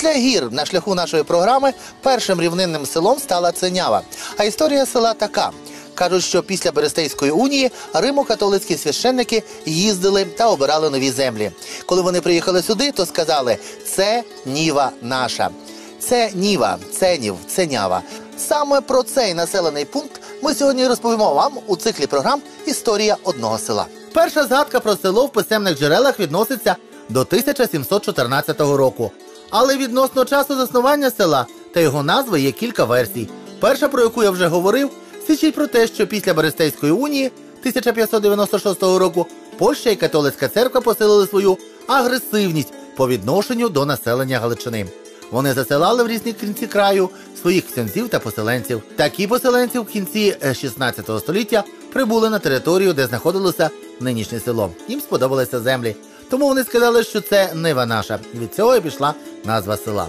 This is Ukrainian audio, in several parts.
Після гір на шляху нашої програми першим рівнинним селом стала Ценява. А історія села така. Кажуть, що після Берестейської унії римо-католицькі священники їздили та обирали нові землі. Коли вони приїхали сюди, то сказали: це ніва наша. Це Ніва, Ценів, Ценява. Саме про цей населений пункт ми сьогодні розповімо вам у циклі програм Історія одного села. Перша згадка про село в писемних джерелах відноситься до 1714 року. Але відносно часу заснування села та його назви є кілька версій. Перша, про яку я вже говорив, свідчить про те, що після Берестейської унії 1596 року Польща і католицька церква посилили свою агресивність по відношенню до населення Галичини. Вони засилали в різні кінці краю своїх ксензів та поселенців. Такі поселенці в кінці е, 16 століття прибули на територію, де знаходилося нинішнє село. Їм сподобалися землі. Тому вони сказали, що це нива наша. Від цього і пішла назва села.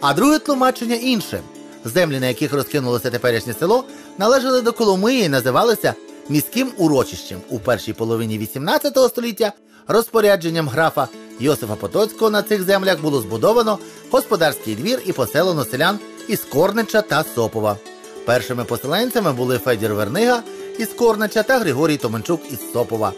А друге тлумачення інше. Землі, на яких розкинулося теперішнє село, належали до Коломиї і називалися міським урочищем. У першій половині 18 століття розпорядженням графа Йосифа Потоцького на цих землях було збудовано господарський двір і поселено селян із Корнича та Сопова. Першими поселенцями були Федір Вернига із Корнича та Григорій Томенчук із Сопова.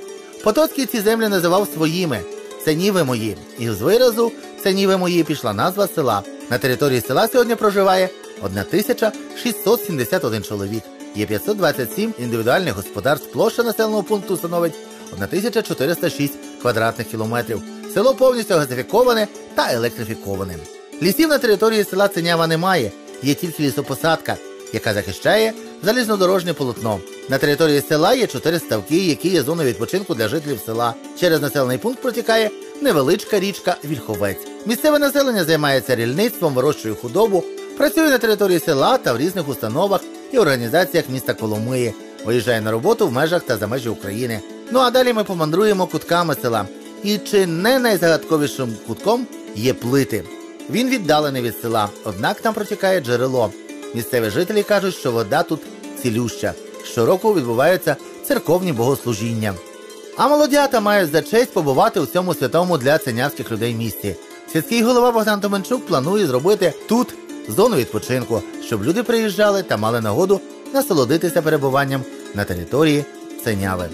Потоцький ці землі називав своїми це ніви мої. І з виразу це ніви мої пішла назва села. На території села сьогодні проживає 1671 чоловік. Є 527 індивідуальних господарств. Площа населеного пункту становить 1406 квадратних кілометрів. Село повністю газифіковане та електрифіковане. Лісів на території села Ценява немає, є тільки лісопосадка, яка захищає залізнодорожнє полотно. На території села є чотири ставки, які є зоною відпочинку для жителів села. Через населений пункт протікає невеличка річка Вільховець. Місцеве населення займається рільництвом, вирощує худобу, працює на території села та в різних установах і організаціях міста Коломиї. Виїжджає на роботу в межах та за межі України. Ну а далі ми помандруємо кутками села. І чи не найзагадковішим кутком є плити. Він віддалений від села, однак там протікає джерело. Місцеві жителі кажуть, що вода тут цілюща. Щороку відбуваються церковні богослужіння. А молодята мають за честь побувати у цьому святому для ценявських людей місті. Сільський голова Богдан Томенчук планує зробити тут зону відпочинку, щоб люди приїжджали та мали нагоду насолодитися перебуванням на території Ценяви.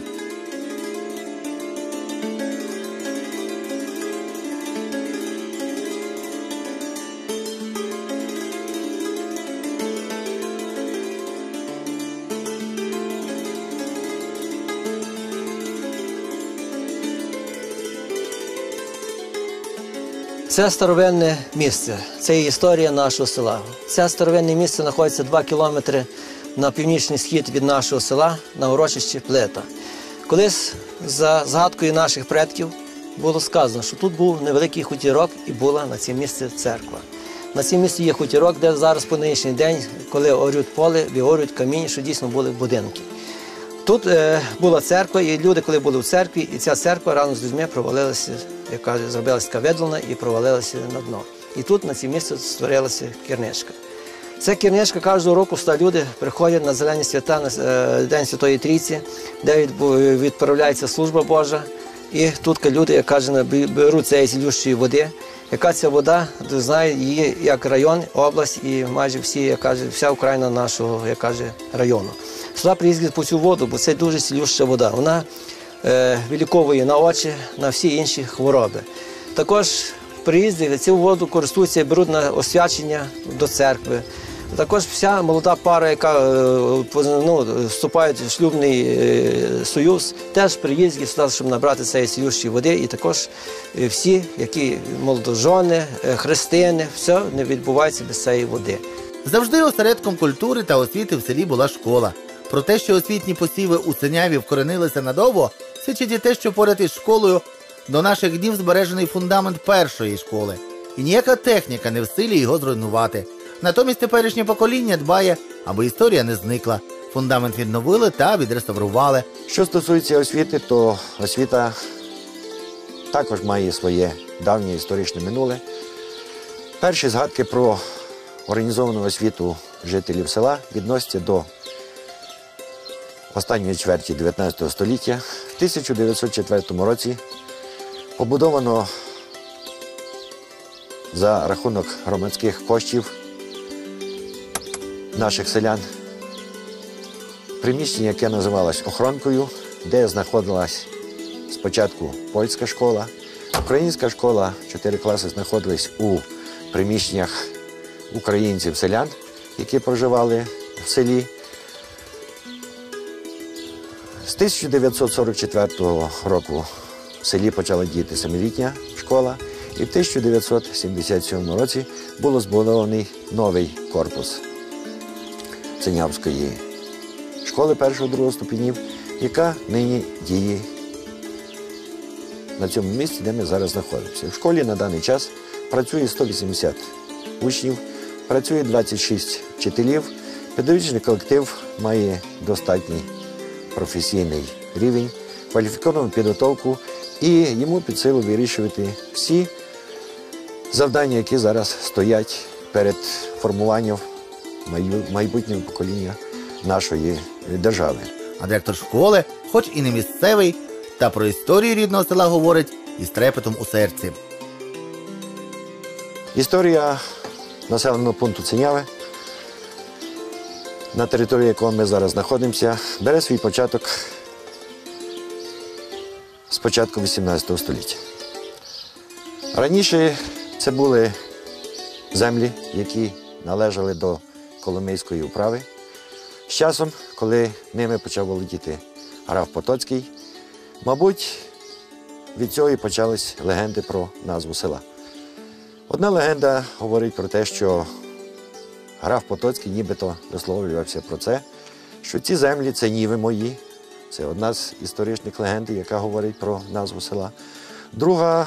Це старовинне місце, це історія нашого села. Це старовинне місце знаходиться 2 кілометри на північний схід від нашого села на урочищі Плита. Колись за згадкою наших предків було сказано, що тут був невеликий хутірок і була на цьому місці церква. На цьому місці є хутірок, де зараз по нинішній день, коли орють поле, вигорюють камінь, що дійсно були будинки. Тут е, була церква, і люди, коли були в церкві, і ця церква разом з людьми провалилася, як кажуть, зробилася така видлена і провалилася на дно. І тут на цій місці створилася керничка. Ця керничка кожного року ста люди приходять на зелені свята на е, День Святої Трійці, де відбу- відправляється служба Божа. І тут люди, як каже, беруть цієї цілющої води. Яка ця вода, знає її як район, область і майже всі, як каже, вся Україна нашого, як каже, району. Сюди приїздять по цю воду, бо це дуже цілюща вода. Вона е, виліковує на очі, на всі інші хвороби. Також приїзді цю воду користуються і беруть на освячення до церкви. Також вся молода пара, яка е, ну, вступає в шлюбний е, союз, теж приїздять сюди, щоб набрати цієї цілющої води. І також е, всі, які молодожони, хрестини, все не відбувається без цієї води. Завжди осередком культури та освіти в селі була школа. Про те, що освітні посіви у Синяві вкоренилися надовго, свідчить і те, що поряд із школою до наших днів збережений фундамент першої школи, і ніяка техніка не в силі його зруйнувати. Натомість теперішнє покоління дбає, аби історія не зникла. Фундамент відновили та відреставрували. Що стосується освіти, то освіта також має своє давнє історичне минуле. Перші згадки про організовану освіту жителів села відносяться до останньої чверті 19 століття. В 1904 році побудовано за рахунок громадських коштів наших селян. Приміщення, яке називалось охоронкою, де знаходилась спочатку польська школа, українська школа, чотири класи знаходились у приміщеннях українців-селян, які проживали в селі. З 1944 року в селі почала діяти семилітня школа, і в 1977 році було збудований новий корпус Цинявської школи першого другого ступенів, яка нині діє на цьому місці, де ми зараз знаходимося. В школі на даний час працює 180 учнів, працює 26 вчителів. Педагогічний колектив має достатній професійний рівень, кваліфіковану підготовку і йому під силу вирішувати всі завдання, які зараз стоять перед формуванням майбутнього покоління нашої держави. А директор школи, хоч і не місцевий, та про історію рідного села говорить із трепетом у серці. Історія населеного пункту Циняве, на території якого ми зараз знаходимося, бере свій початок з початку 18 століття. Раніше це були землі, які належали до Коломийської управи. З часом, коли ними почав володіти граф Потоцький, мабуть, від цього і почались легенди про назву села. Одна легенда говорить про те, що граф Потоцький нібито висловлювався про це, що ці землі це ніви мої. Це одна з історичних легенд, яка говорить про назву села. Друга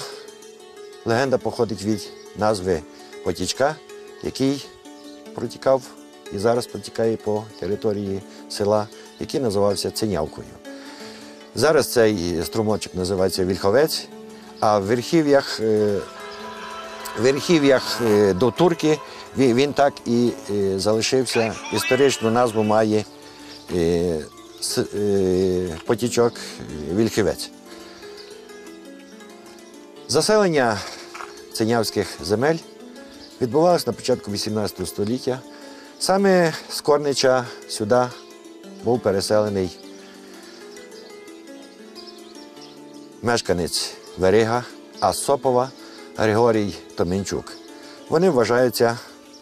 легенда походить від назви потічка, який протікав і зараз протікає по території села, який називався Цинявкою. Зараз цей струмочок називається Вільховець, а в верхів'ях е, верхів'ях е, до Турки він, так і е, залишився. Історичну назву має е, е, потічок Вільхівець. Заселення цинявських земель відбувалося на початку 18 століття. Саме з Корнича сюди був переселений мешканець Верига, а з Сопова Григорій Томенчук. Вони вважаються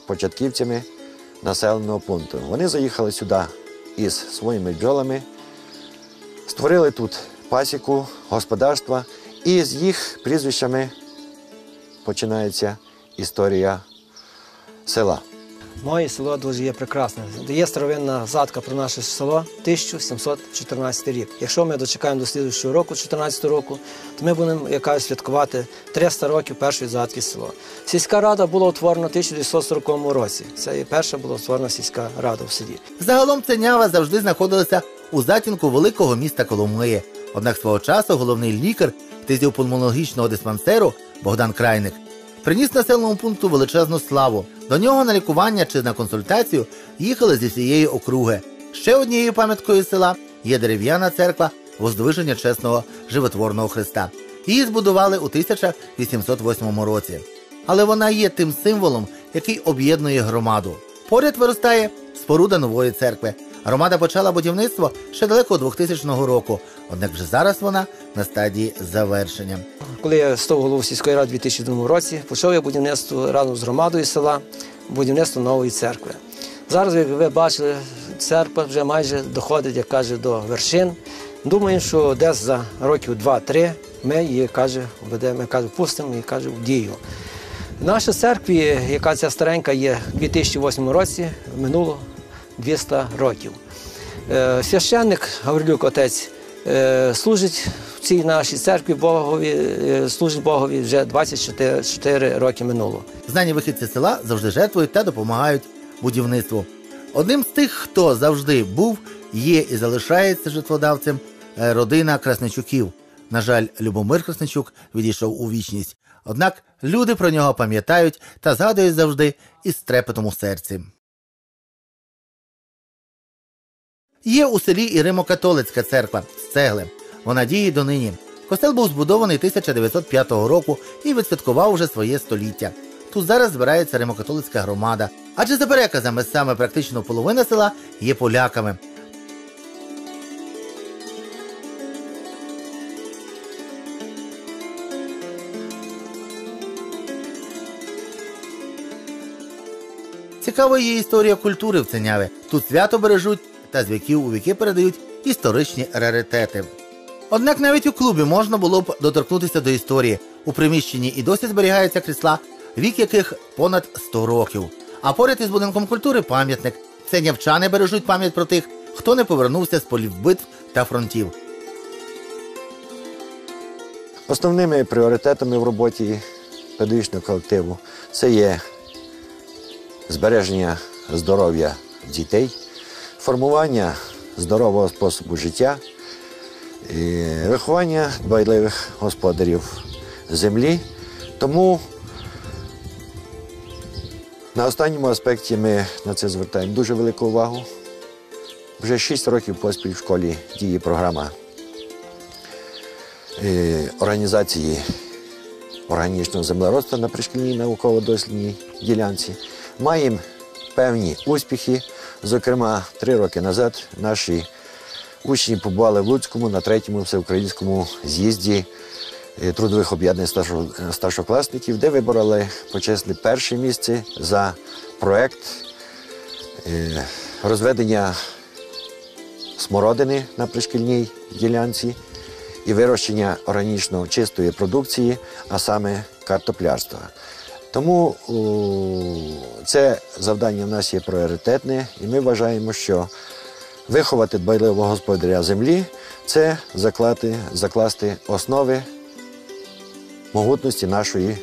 початківцями населеного пункту. Вони заїхали сюди із своїми бджолами, створили тут пасіку, господарства, і з їх прізвищами починається історія села. Моє село дуже є прекрасне. Є старовинна згадка про наше село 1714 рік. Якщо ми дочекаємо до слідуючого року, 14 року, то ми будемо якраз святкувати 300 років першої згадки село. Сільська рада була утворена в 1940 році. Це і перша була створена сільська рада в селі. Загалом Ценява завжди знаходилася у затінку великого міста Коломиї. Однак свого часу головний лікар фтизіопульмонологічного диспансеру Богдан Крайник приніс населеному пункту величезну славу. До нього на лікування чи на консультацію їхали зі всієї округи. Ще однією пам'яткою села є дерев'яна церква Воздвиження чесного животворного Христа. Її збудували у 1808 році. Але вона є тим символом, який об'єднує громаду. Поряд виростає споруда нової церкви. Громада почала будівництво ще далеко 2000 року, однак вже зараз вона на стадії завершення. Коли я став головою сільської ради у 2002 році, почав я будівництво разом з громадою села, будівництво нової церкви. Зараз, як ви бачили, церква вже майже доходить, як каже, до вершин. Думаю, що десь за років 2-3 ми її каже, ведемо, я кажу, пустимо і каже, в дію. В нашій церкві, яка ця старенька є у 2008 році, минуло 200 років. Е, Священник Гаврилюк отець е, служить в цій нашій церкві Богові, е, служить Богові вже 24 4 роки минуло. Знані вихідці села завжди жертвують та допомагають будівництву. Одним з тих, хто завжди був, є і залишається жертводавцем е, родина Красничуків. На жаль, Любомир Красничук відійшов у вічність. Однак люди про нього пам'ятають та згадують завжди із трепетом у серці. Є у селі і Римо-католицька церква з цегли. Вона діє донині. Костел був збудований 1905 року і відсвяткував уже своє століття. тут зараз збирається римокатолицька громада. Адже за переказами саме практично половина села є поляками. Цікава є історія культури в Ценяві. Тут свято бережуть та з віків у віки передають історичні раритети. Однак навіть у клубі можна було б доторкнутися до історії. У приміщенні і досі зберігаються крісла, вік яких понад 100 років. А поряд із будинком культури пам'ятник. Ценявчани бережуть пам'ять про тих, хто не повернувся з полів битв та фронтів. Основними пріоритетами в роботі педагогічного колективу це є збереження здоров'я дітей, формування здорового способу життя, і виховання дбайливих господарів землі. Тому на останньому аспекті ми на це звертаємо дуже велику увагу. Вже 6 років поспіль в школі діє програма е, організації органічного землеробства на пришкільній науково-дослідній ділянці. Маємо певні успіхи. Зокрема, три роки назад наші учні побували в Луцькому на третьому всеукраїнському з'їзді е, трудових об'єднань старшокласників, де вибороли почесли перше місце за проект е, розведення смородини на пришкільній ділянці і вирощення органічно чистої продукції, а саме картоплярства. Тому це завдання в нас є пріоритетне, і ми вважаємо, що виховати дбайливого господаря землі це заклати, закласти основи могутності нашої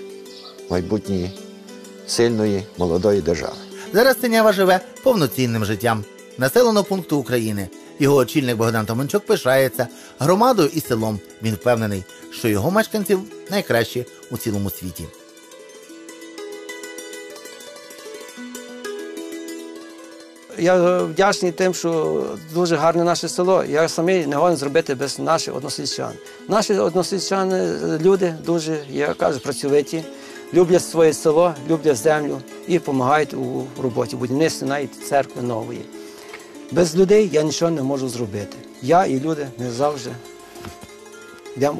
майбутньої сильної молодої держави. Зараз Синява живе повноцінним життям населеного пункту України. Його очільник Богдан Томенчук пишається громадою і селом. Він впевнений, що його мешканців найкращі у цілому світі. Я вдячний тим, що дуже гарне наше село. Я самий не годен зробити без наших односельчан. Наші односельчани е, люди дуже, я кажу, працьовиті, люблять своє село, люблять землю і допомагають у роботі, будівництві навіть церкви нової. Без людей я нічого не можу зробити. Я і люди ми завжди йдемо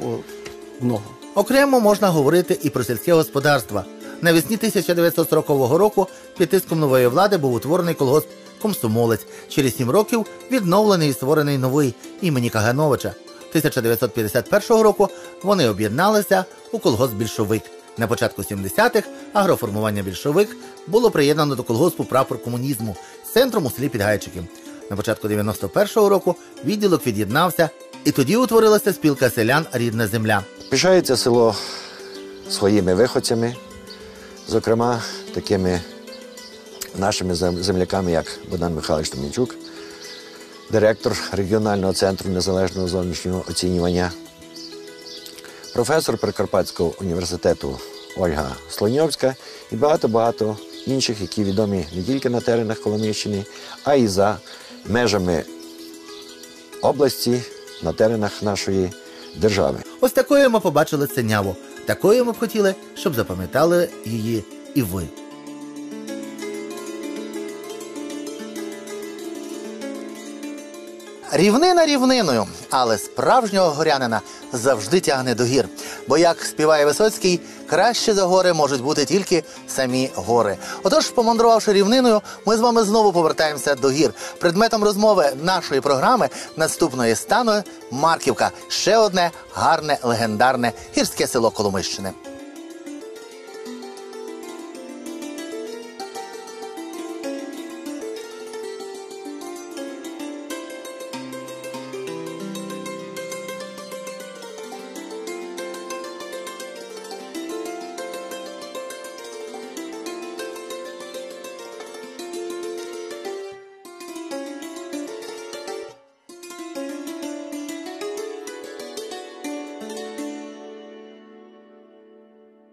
у ногу. Окремо можна говорити і про сільське господарство. Навесні 1940 року під тиском нової влади був утворений колгосп Комсомолець. Через сім років відновлений і створений новий імені Кагановича. 1951 року вони об'єдналися у колгосп Більшовик. На початку 70-х агроформування Більшовик було приєднано до колгоспу прапор комунізму з центром у селі Підгайчики. На початку 91-го року відділок від'єднався, і тоді утворилася спілка селян Рідна земля. Пишається село своїми виходцями, зокрема, такими нашими земляками, як Богдан Михайлович Томінчук, директор регіонального центру незалежного зовнішнього оцінювання, професор Прикарпатського університету Ольга Слоньовська і багато-багато інших, які відомі не тільки на теренах Коломийщини, а й за межами області, на теренах нашої держави. Ось такою ми побачили Синяву. Такою ми б хотіли, щоб запам'ятали її і ви. Рівнина рівниною, але справжнього горянина завжди тягне до гір. Бо як співає Висоцький, краще за гори можуть бути тільки самі гори. Отож, помандрувавши рівниною, ми з вами знову повертаємося до гір. Предметом розмови нашої програми наступної стану Марківка ще одне гарне легендарне гірське село Коломищини.